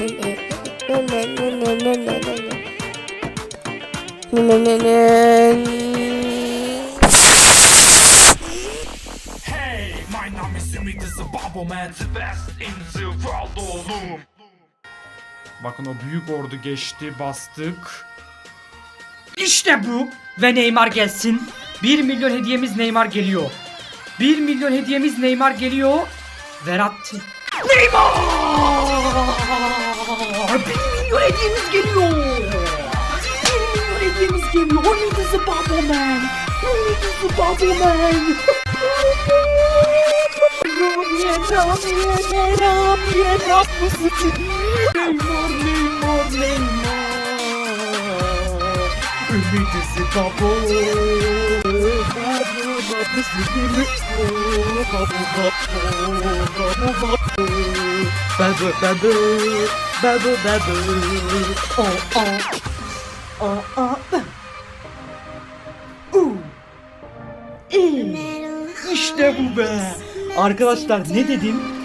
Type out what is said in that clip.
Hey, my name is Ümit the Bubble Man, the best in the world oğlum. Bakın o büyük ordu geçti, bastık. İşte bu. Ve Neymar gelsin. 1 milyon hediyemiz Neymar geliyor. 1 milyon hediyemiz Neymar geliyor. Verratti. Neymar! 1 milyon hediyemiz geliyor. 1 milyon hediyemiz geliyor. O yıldızlı Batman. O yıldızlı Batman. Yeram, yeram, yeram bu suçu. Neymar, Neymar, Neymar. Ümidisi babo. Babo, babo, babo, babo, babo, babo, babo, babo, Oh oh Oh oh Uh. İşte bu be. Arkadaşlar ne dedim?